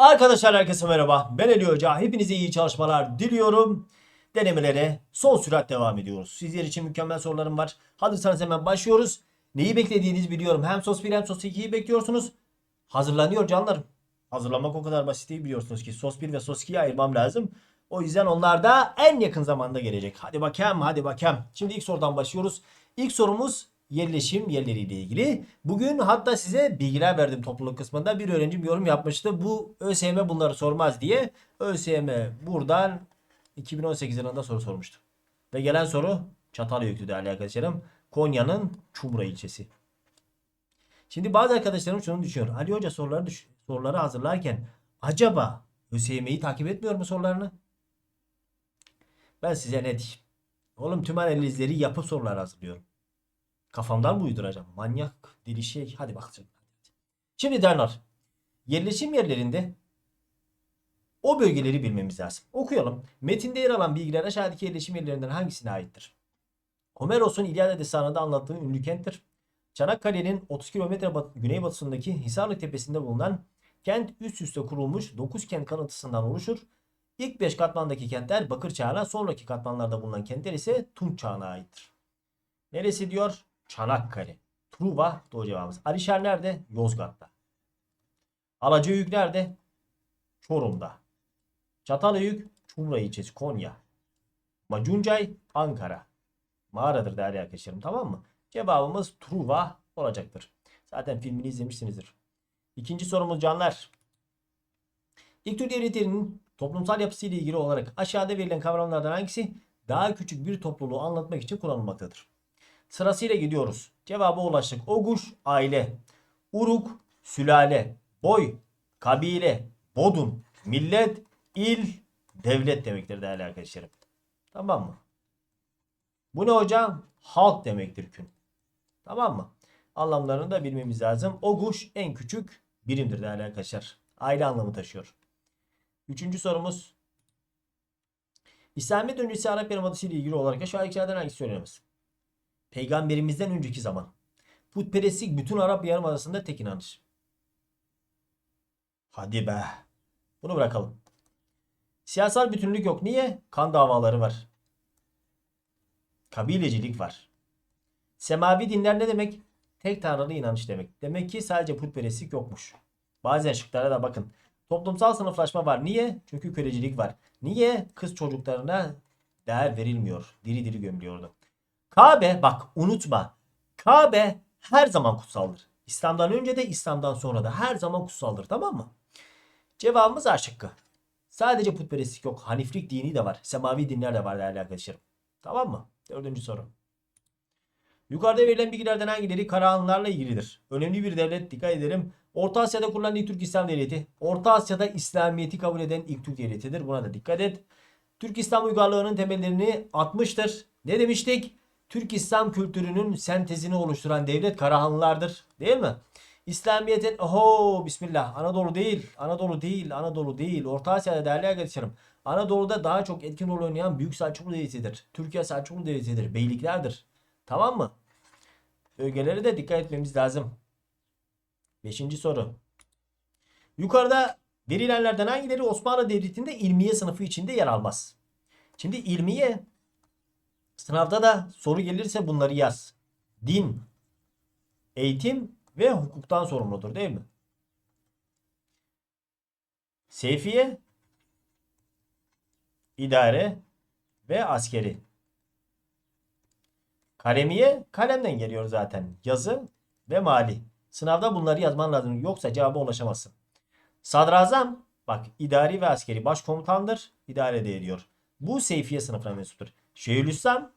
Arkadaşlar herkese merhaba. Ben Ali Hoca. Hepinize iyi çalışmalar diliyorum. Denemelere son sürat devam ediyoruz. Sizler için mükemmel sorularım var. Hazırsanız hemen başlıyoruz. Neyi beklediğinizi biliyorum. Hem sos 1 hem sos 2'yi bekliyorsunuz. Hazırlanıyor canlarım. Hazırlamak o kadar basit değil biliyorsunuz ki. Sos 1 ve sos 2'yi ayırmam lazım. O yüzden onlar da en yakın zamanda gelecek. Hadi bakalım hadi bakalım. Şimdi ilk sorudan başlıyoruz. İlk sorumuz yerleşim yerleriyle ilgili. Bugün hatta size bilgiler verdim topluluk kısmında. Bir öğrencim yorum yapmıştı. Bu ÖSYM bunları sormaz diye. ÖSYM buradan 2018 yılında soru sormuştu. Ve gelen soru Çatalhöyük'tü değerli arkadaşlarım. Konya'nın Çumra ilçesi. Şimdi bazı arkadaşlarım şunu düşünüyor. Ali Hoca soruları, soruları hazırlarken acaba ÖSYM'yi takip etmiyor mu sorularını? Ben size ne diyeyim? Oğlum tüm analizleri yapıp sorular hazırlıyorum. Kafamdan mı uyduracağım? Manyak deli şey. Hadi bakacağım. Şimdi derler. Yerleşim yerlerinde o bölgeleri bilmemiz lazım. Okuyalım. Metinde yer alan bilgiler aşağıdaki yerleşim yerlerinden hangisine aittir? Homeros'un İlyada Destanı'nda anlattığı ünlü kenttir. Çanakkale'nin 30 kilometre bat- güneybatısındaki Hisarlı Tepesi'nde bulunan kent üst üste kurulmuş 9 kent kalıntısından oluşur. İlk 5 katmandaki kentler Bakır Çağı'na, sonraki katmanlarda bulunan kentler ise Tunç Çağı'na aittir. Neresi diyor? Çanakkale. Truva doğru cevabımız. Alişer nerede? Yozgat'ta. Alacahöyük nerede? Çorum'da. Çatalhöyük, Çumra ilçesi Konya. Macuncay, Ankara. Mağaradır değerli arkadaşlarım tamam mı? Cevabımız Truva olacaktır. Zaten filmini izlemişsinizdir. İkinci sorumuz canlar. İlk devletlerinin toplumsal yapısı ile ilgili olarak aşağıda verilen kavramlardan hangisi daha küçük bir topluluğu anlatmak için kullanılmaktadır? Sırasıyla gidiyoruz. Cevaba ulaştık. Oguş aile, uruk sülale, boy kabile, bodun millet, il devlet demektir değerli arkadaşlarım. Tamam mı? Bu ne hocam? Halk demektir kün. Tamam mı? Anlamlarını da bilmemiz lazım. Oguş en küçük birimdir değerli arkadaşlar. Aile anlamı taşıyor. Üçüncü sorumuz. İslamiyet öncesi Arap Yarımadası ile ilgili olarak aşağıdakilerden hangisi söylenemez? Peygamberimizden önceki zaman. Putperestlik bütün Arap Yarımadası'nda tek inanış. Hadi be. Bunu bırakalım. Siyasal bütünlük yok. Niye? Kan davaları var. Kabilecilik var. Semavi dinler ne demek? Tek tanrılı inanış demek. Demek ki sadece putperestlik yokmuş. Bazen şıklara da bakın. Toplumsal sınıflaşma var. Niye? Çünkü kölecilik var. Niye? Kız çocuklarına değer verilmiyor. Diri diri gömülüyordu. Kabe bak unutma. Kabe her zaman kutsaldır. İslam'dan önce de İslam'dan sonra da her zaman kutsaldır tamam mı? Cevabımız A şıkkı. Sadece putperestlik yok. Haniflik dini de var. Semavi dinler de var değerli arkadaşlarım. Tamam mı? Dördüncü soru. Yukarıda verilen bilgilerden hangileri Karahanlılarla ilgilidir? Önemli bir devlet dikkat edelim. Orta Asya'da kurulan ilk Türk İslam Devleti. Orta Asya'da İslamiyet'i kabul eden ilk Türk devletidir. Buna da dikkat et. Türk İslam uygarlığının temellerini atmıştır. Ne demiştik? Türk İslam kültürünün sentezini oluşturan devlet Karahanlılardır. Değil mi? İslamiyet'in oho bismillah Anadolu değil Anadolu değil Anadolu değil Orta Asya'da değerli arkadaşlarım Anadolu'da daha çok etkin rol oynayan Büyük Selçuklu Devleti'dir. Türkiye Selçuklu Devleti'dir. Beyliklerdir. Tamam mı? Bölgelere de dikkat etmemiz lazım. Beşinci soru. Yukarıda verilenlerden hangileri Osmanlı Devleti'nde ilmiye sınıfı içinde yer almaz? Şimdi ilmiye sınavda da soru gelirse bunları yaz. Din, eğitim ve hukuktan sorumludur değil mi? Seyfiye, idare ve askeri. Kalemiye kalemden geliyor zaten. Yazı ve mali. Sınavda bunları yazman lazım. Yoksa cevaba ulaşamazsın. Sadrazam bak idari ve askeri başkomutandır. İdare de ediyor. Bu seyfiye sınıfına mensuptur. Şeyhülislam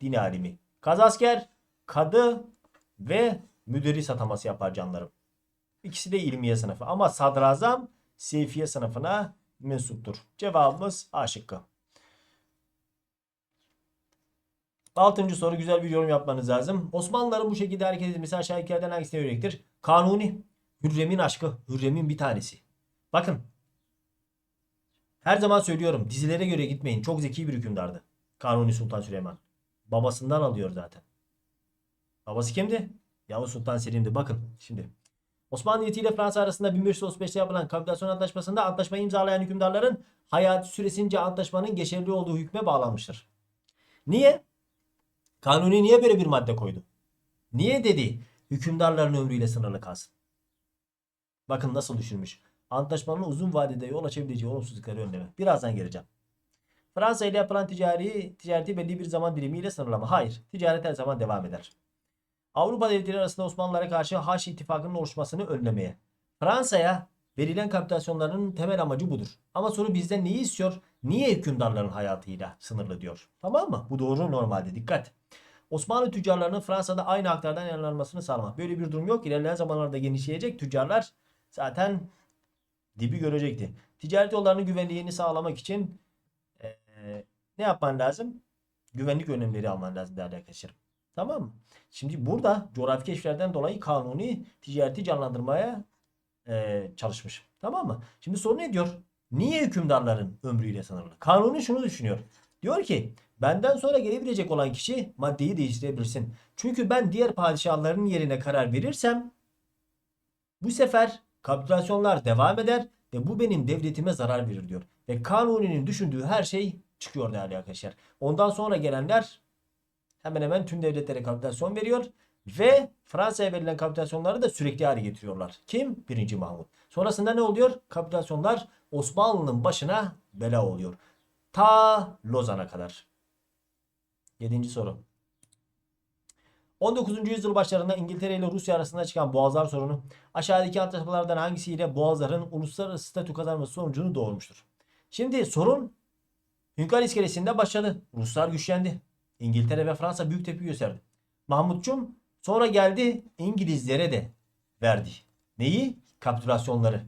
din alimi. Kazasker kadı ve müderris ataması yapar canlarım. İkisi de ilmiye sınıfı. Ama sadrazam seyfiye sınıfına mensuptur. Cevabımız A şıkkı. Altıncı soru güzel bir yorum yapmanız lazım. Osmanlıların bu şekilde hareket etmesi aşağıdakilerden hangisine örnektir? Kanuni. Hürrem'in aşkı. Hürrem'in bir tanesi. Bakın. Her zaman söylüyorum. Dizilere göre gitmeyin. Çok zeki bir hükümdardı. Kanuni Sultan Süleyman. Babasından alıyor zaten. Babası kimdi? Yavuz Sultan Selim'di. Bakın şimdi. Osmanlı Devleti ile Fransa arasında 1535'te yapılan kapitülasyon antlaşmasında antlaşmayı imzalayan hükümdarların hayatı süresince antlaşmanın geçerli olduğu hükme bağlanmıştır. Niye? Kanuni niye böyle bir madde koydu? Niye dedi hükümdarların ömrüyle sınırlı kalsın? Bakın nasıl düşünmüş. Antlaşmanın uzun vadede yol açabileceği olumsuzlukları önleme. Birazdan geleceğim. Fransa ile yapılan ticari, ticareti belli bir zaman dilimiyle sınırlama. Hayır. Ticaret her zaman devam eder. Avrupa devletleri arasında Osmanlılara karşı Haç ittifakının oluşmasını önlemeye. Fransa'ya verilen kapitülasyonların temel amacı budur. Ama soru bizden neyi istiyor? Niye hükümdarların hayatıyla sınırlı diyor. Tamam mı? Bu doğru normalde. Dikkat. Osmanlı tüccarlarının Fransa'da aynı haklardan yararlanmasını sağlamak. Böyle bir durum yok. İlerleyen zamanlarda genişleyecek tüccarlar zaten dibi görecekti. Ticaret yollarının güvenliğini sağlamak için eee, ne yapman lazım? Güvenlik önlemleri alman lazım değerli arkadaşlarım. Tamam mı? Şimdi burada coğrafi keşiflerden dolayı kanuni ticareti canlandırmaya eee, çalışmış. Tamam mı? Şimdi soru ne diyor? Niye hükümdarların ömrüyle sınırlı? Kanuni şunu düşünüyor. Diyor ki benden sonra gelebilecek olan kişi maddeyi değiştirebilirsin. Çünkü ben diğer padişahların yerine karar verirsem bu sefer kapitülasyonlar devam eder ve bu benim devletime zarar verir diyor. Ve Kanuni'nin düşündüğü her şey çıkıyor değerli arkadaşlar. Ondan sonra gelenler hemen hemen tüm devletlere kapitülasyon veriyor ve Fransa'ya verilen kapitülasyonları da sürekli hale getiriyorlar. Kim? 1. Mahmut. Sonrasında ne oluyor? Kapitülasyonlar Osmanlı'nın başına bela oluyor. Ta Lozan'a kadar. 7. soru. 19. yüzyıl başlarında İngiltere ile Rusya arasında çıkan Boğazlar sorunu aşağıdaki antlaşmalardan hangisiyle Boğazların uluslararası statü kazanması sonucunu doğurmuştur? Şimdi sorun Hünkar iskelesinde başladı. Ruslar güçlendi. İngiltere ve Fransa büyük tepki gösterdi. Mahmutçum sonra geldi İngilizlere de verdi. Neyi? Kapitülasyonları.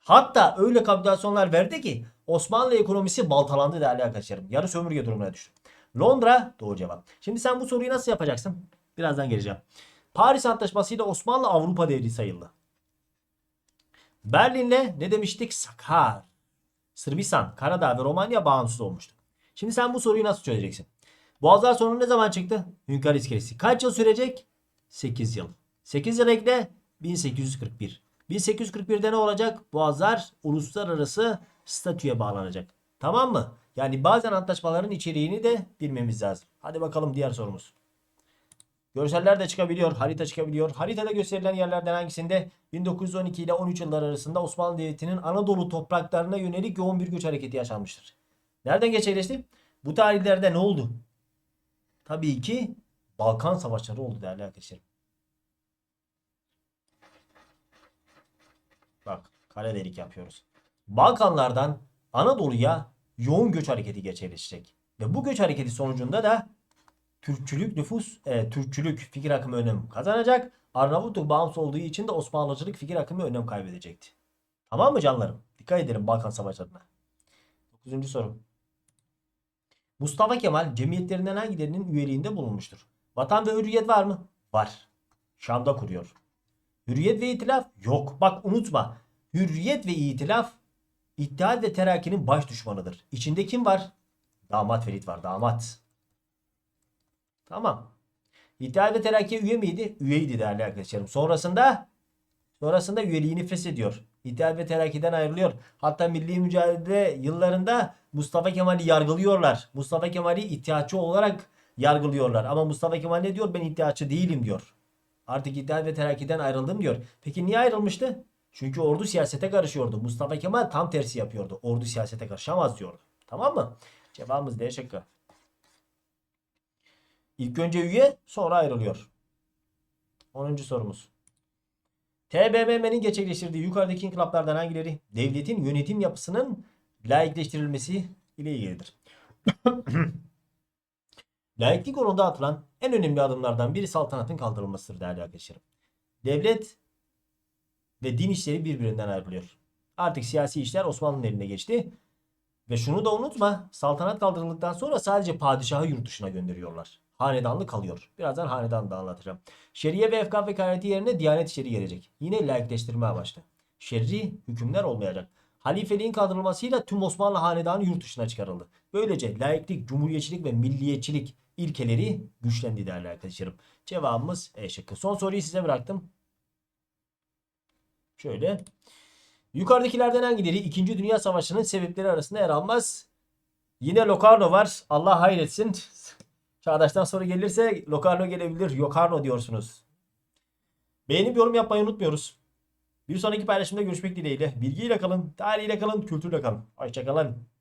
Hatta öyle kapitülasyonlar verdi ki Osmanlı ekonomisi baltalandı değerli arkadaşlarım. Yarı sömürge durumuna düştü. Londra doğru cevap. Şimdi sen bu soruyu nasıl yapacaksın? Birazdan geleceğim. Paris Antlaşması ile Osmanlı Avrupa devri sayıldı. Berlin'le ne demiştik? Sakar. Sırbistan, Karadağ ve Romanya bağımsız olmuştu. Şimdi sen bu soruyu nasıl çözeceksin? Boğazlar sorunu ne zaman çıktı? Hünkar iskelesi. Kaç yıl sürecek? 8 yıl. 8 yıl ekle 1841. 1841'de ne olacak? Boğazlar uluslararası statüye bağlanacak. Tamam mı? Yani bazen antlaşmaların içeriğini de bilmemiz lazım. Hadi bakalım diğer sorumuz. Görseller de çıkabiliyor, harita çıkabiliyor. Haritada gösterilen yerlerden hangisinde 1912 ile 13 yıllar arasında Osmanlı Devleti'nin Anadolu topraklarına yönelik yoğun bir göç hareketi yaşanmıştır. Nereden gerçekleşti? Bu tarihlerde ne oldu? Tabii ki Balkan Savaşları oldu değerli arkadaşlarım. Bak kare delik yapıyoruz. Balkanlardan Anadolu'ya yoğun göç hareketi gerçekleşecek. Ve bu göç hareketi sonucunda da Türkçülük nüfus, e, Türkçülük fikir akımı önem kazanacak. Arnavutluk bağımsız olduğu için de Osmanlıcılık fikir akımı önem kaybedecekti. Tamam mı canlarım? Dikkat edelim Balkan Savaşları'na. 9. soru. Mustafa Kemal cemiyetlerinden hangilerinin üyeliğinde bulunmuştur? Vatan ve hürriyet var mı? Var. Şam'da kuruyor. Hürriyet ve itilaf? Yok. Bak unutma. Hürriyet ve itilaf İttihat ve Terakki'nin baş düşmanıdır. İçinde kim var? Damat Ferit var. Damat. Tamam. İttihat ve Terakki üye miydi? Üyeydi değerli arkadaşlarım. Sonrasında sonrasında üyeliğini feshediyor. İttihat ve Terakki'den ayrılıyor. Hatta milli mücadele yıllarında Mustafa Kemal'i yargılıyorlar. Mustafa Kemal'i ittihatçı olarak yargılıyorlar. Ama Mustafa Kemal ne diyor? Ben ittihatçı değilim diyor. Artık İttihat ve Terakki'den ayrıldım diyor. Peki niye ayrılmıştı? Çünkü ordu siyasete karışıyordu. Mustafa Kemal tam tersi yapıyordu. Ordu siyasete karışamaz diyordu. Tamam mı? Cevabımız D şıkkı. İlk önce üye sonra ayrılıyor. 10. sorumuz. TBMM'nin gerçekleştirdiği yukarıdaki inkılaplardan hangileri devletin yönetim yapısının laikleştirilmesi ile ilgilidir? Laiklik yolunda atılan en önemli adımlardan biri saltanatın kaldırılmasıdır değerli arkadaşlarım. Devlet ve din işleri birbirinden ayrılıyor. Artık siyasi işler Osmanlı'nın eline geçti. Ve şunu da unutma saltanat kaldırıldıktan sonra sadece padişahı yurt dışına gönderiyorlar. Hanedanlık kalıyor. Birazdan hanedan da anlatacağım. Şeriye ve efkaf vekaleti yerine diyanet işleri gelecek. Yine laikleştirme amaçlı. Şerri hükümler olmayacak. Halifeliğin kaldırılmasıyla tüm Osmanlı hanedanı yurt dışına çıkarıldı. Böylece laiklik, cumhuriyetçilik ve milliyetçilik ilkeleri güçlendi değerli arkadaşlarım. Cevabımız E şıkkı. Son soruyu size bıraktım. Şöyle. Yukarıdakilerden hangileri 2. Dünya Savaşı'nın sebepleri arasında yer almaz? Yine Locarno var. Allah hayretsin. Çağdaş'tan sonra gelirse Locarno gelebilir. Yokarno diyorsunuz. Beğenip yorum yapmayı unutmuyoruz. Bir sonraki paylaşımda görüşmek dileğiyle. Bilgiyle kalın, tarihiyle kalın, kültürle kalın. Hoşçakalın.